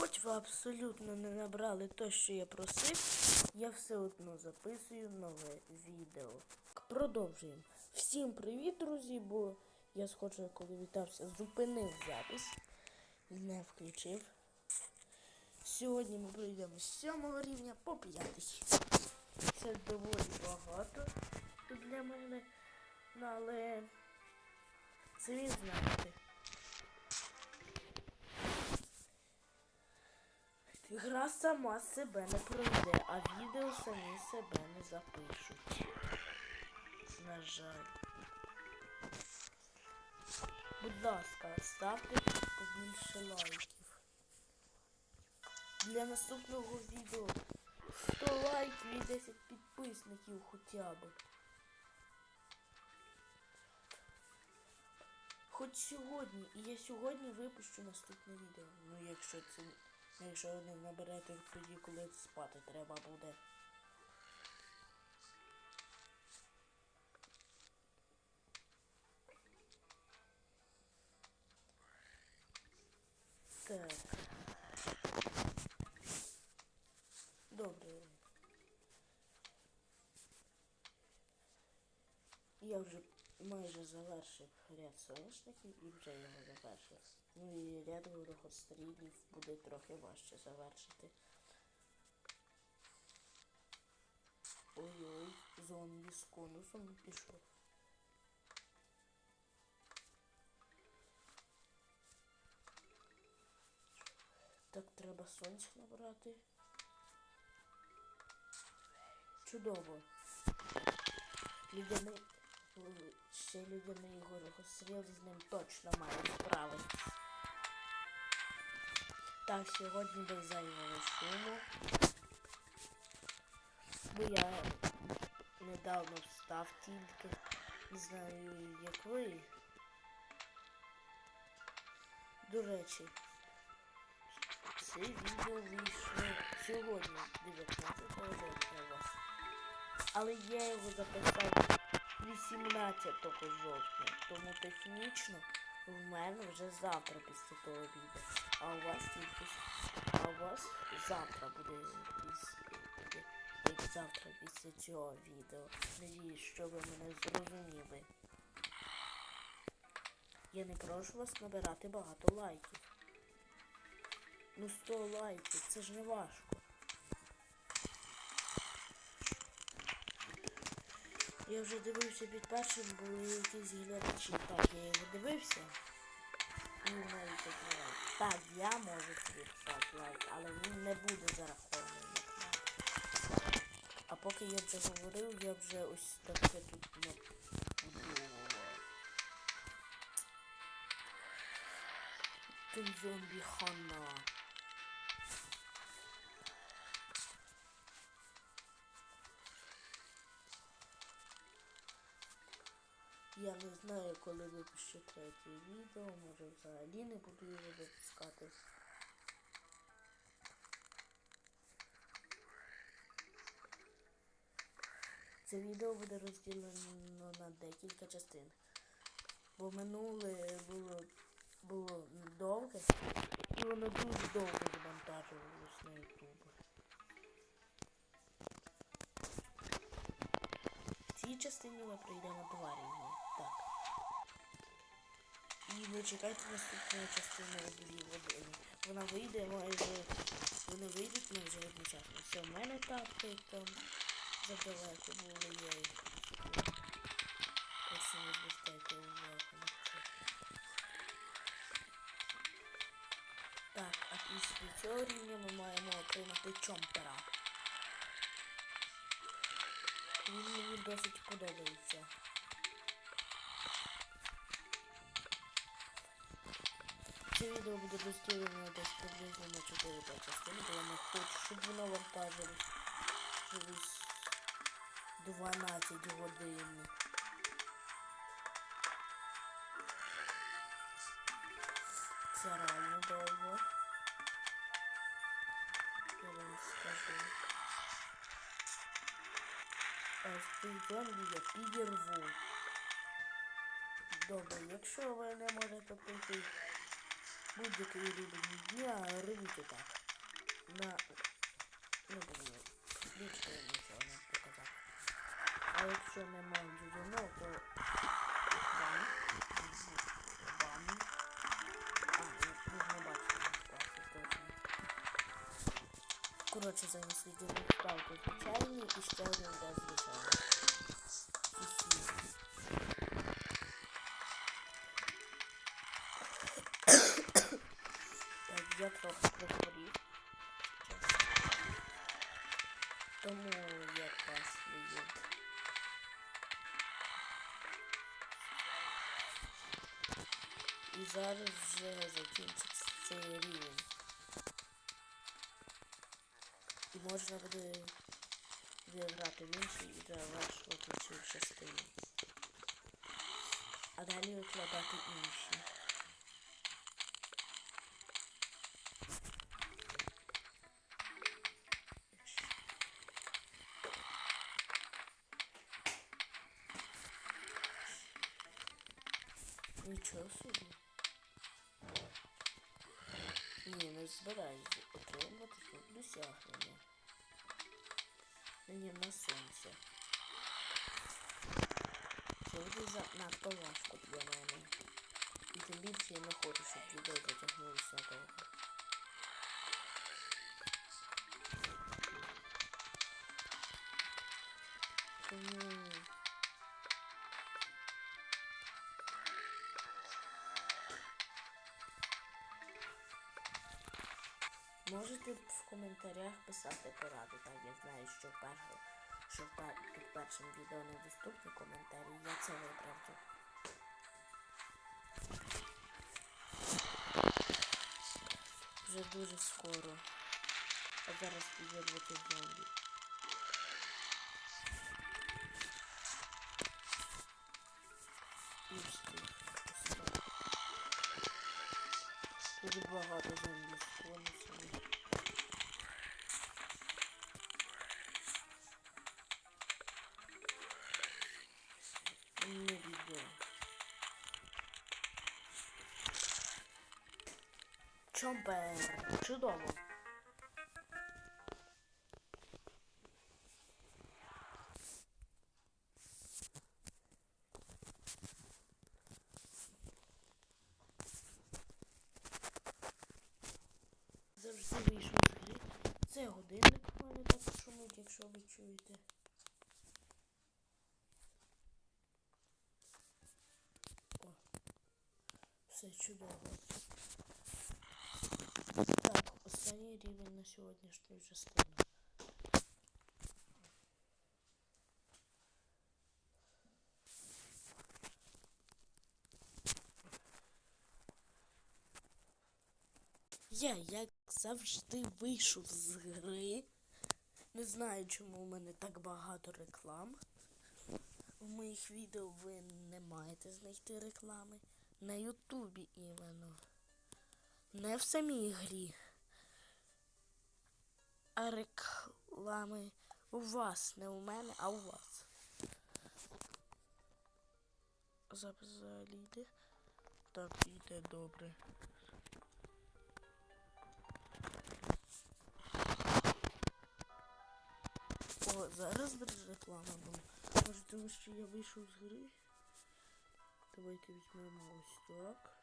Хоч ви абсолютно не набрали те, що я просив, я все одно записую нове відео. Продовжуємо. Всім привіт, друзі, бо я схоже, коли вітався, зупинив запис і не включив. Сьогодні ми пройдемо з 7 рівня по 5. Це доволі багато для мене, але це ви знаєте. Гра сама себе не пройде, а відео самі себе не запишуть. На жаль. Будь ласка, ставте побільше лайків. Для наступного відео 100 лайків і 10 підписників хоча б. Хоч сьогодні, і я сьогодні випущу наступне відео. Ну якщо це. Якщо не наберете тоді, коли спати треба буде. Так. Добре. Я вже майже завершив ряд соняшників і вже його завершив. Ну і ряд ворогострілів буде трохи важче завершити. Ой-ой, зомбі з конусом пішов. Так, треба сонця набрати. Чудово. Людяний... Ой, Ще людяний горохостріл з ним точно має справитись. Так, сьогодні без зайвого шуму. Бо я недавно встав тільки. Не знаю, як ви. До речі, це відео вийшло сьогодні, 19 жовтня. Але я його записав 18 жовтня, тому технічно в мене вже завтра після того відео. А у вас тільки а у вас завтра буде після як завтра після цього відео. Надіюсь, що ви мене зрозуміли. Я не прошу вас набирати багато лайків. Ну 100 лайків, це ж не важко. Я вже дивився під першим, були якісь глядачі. Так, я його дивився. І навіть лайк. Так, я можу собі писати лайк, але він не буде зарахований. А поки я це говорив, я вже ось таке тут набудовував. Тим зомбі хана. Я не знаю, коли випущу третє відео, може взагалі не буду його випускати. Це відео буде розділено на декілька частин. Бо минуле було, було довге, і воно дуже довго завантажувалось на YouTube. В цій частині ми пройдемо два рівні. І не чекайте наступної частини дві години. Вона вийде майже. Вони вийдуть майже одночасно. Все, в мене тапки там задалеко були я їх. Якщо не звертайте увагу на це. Так, а після цього рівня ми маємо отримати чомпера. Він мені досить подобається. Це відео буде розділено десь приблизно на 4 частини, бо не хочу, щоб воно вантажилось через 12 годин. Це реально довго. Я вам скажу. А з цих зомбі я підірву. Добре, якщо ви не можете пройти будь-який рівень дня робіть отак. На... Не буду більше нічого не показати. А якщо немає джерело, то. Бан. А, ж не точно. Коротше, замість відділу ставку звичайний і ще один раз звичайний. я трохи прихворів. чесно. Тому я кашлюю. І зараз вже закінчиться цей рівень. І можна буде грати в інший і завершувати цю частину. А далі викладати інші. Собі. Ні, не збираюсь отримати тут досягнення. Мені на сонце. Це буде занадто важко для мене. І тим більше я не хочу, щоб відео затягнулося довго. Тому... Можете в коментарях писати пораду, так я знаю, що перше, що під першим відео недоступні коментарі, я це виправлю. Вже дуже скоро. А зараз підірвати зомбі. І встиг. Стоп. Багато зомбі Чомпер. Чудово. Завжди вийшов з. Це годинник в мене так шумить, якщо ви чуєте. О, все чудово. Останній рівень на сьогоднішню частину. Я, як завжди, вийшов з гри. Не знаю, чому у мене так багато реклам. У моїх відео ви не маєте знайти реклами. На Ютубі іменно. Не в самій грі. Реклами у вас, не у мене, а у вас. Запис взагалі йде. Так, йде добре. О, зараз буде реклама була. Може тому що я вийшов з гри. Давайте візьмемо ось так.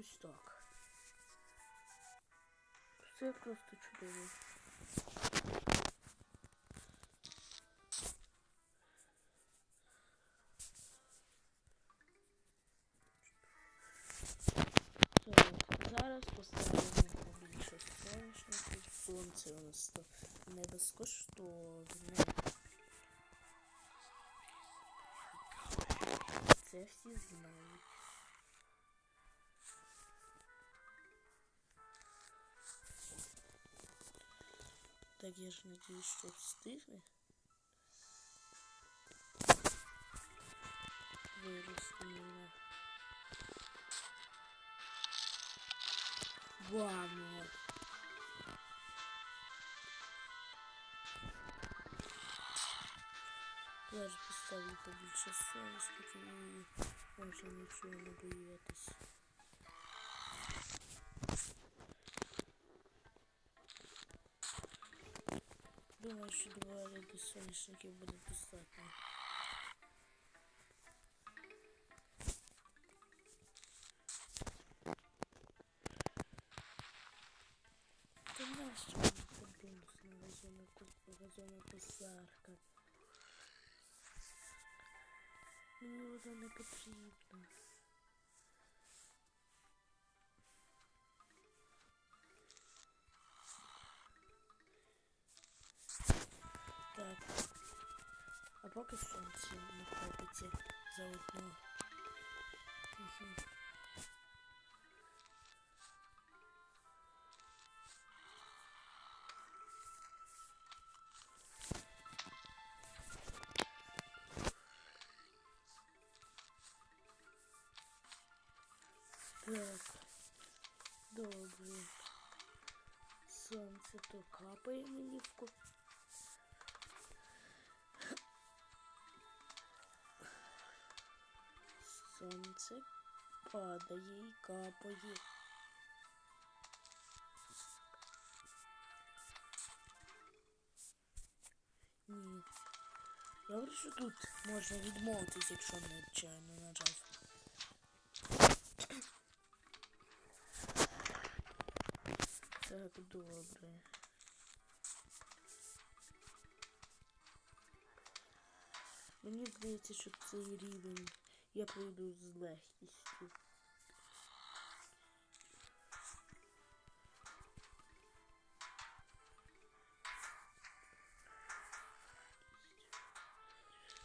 Ось так. Все просто чудово. Зараз поставимо побільше сонячників. Сонце у нас не безкоштовне. Це всі знають. Так я ж надіюсь, що встигне. Вирости мене. Вамо. Зараз поставлю побільше соняшників і може нічого не боятись. Думаю, що два ряди соняшників буде достатньо. Та нащо мені подумав на газонна косарка? Мені воно не потрібно. Так. А поки сонце не хопиться заодно. Мгм. Так. Добре. Сонце то капає мені в Сонце падає і капає. Ні. Я говорю, що тут можна відмовитись, якщо не чайно нажав. Так, добре. Мені здається, що цей рівень я пройду з легкістю.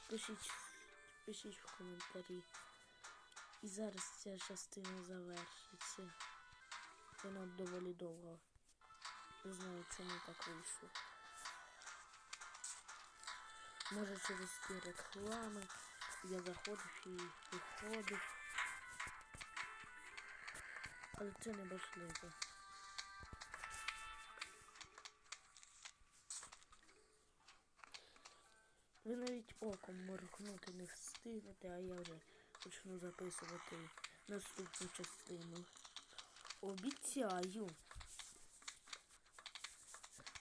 Пишіть, пишіть в коментарі. І зараз ця частина завершиться. Вона доволі довго. Не знаю, чому так вийшло. Може через ті реклами я заходив і виходив. Але це не важливо. Ви навіть оком моргнути не встигнете, а я вже почну записувати наступну частину. Обіцяю.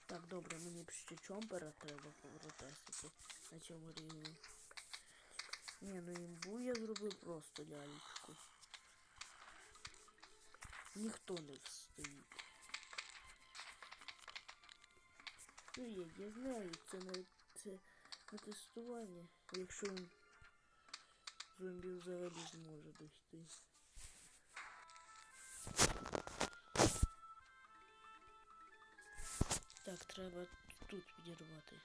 Так, добре, мені б ще чомпера треба протестити на цьому рівні. Ні, ну імбу я зробив просто лялечку. Ніхто не встоїть. Ну є, я знаю, це не це на тестування, якщо зомбі взагалі зможе дойти. Так, треба тут підірвати.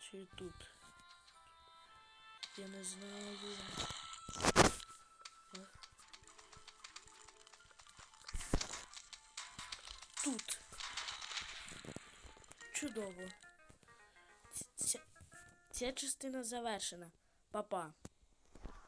Чи тут? Я не знаю. Тут. Чудово. Ця, ця частина завершена. Па-па.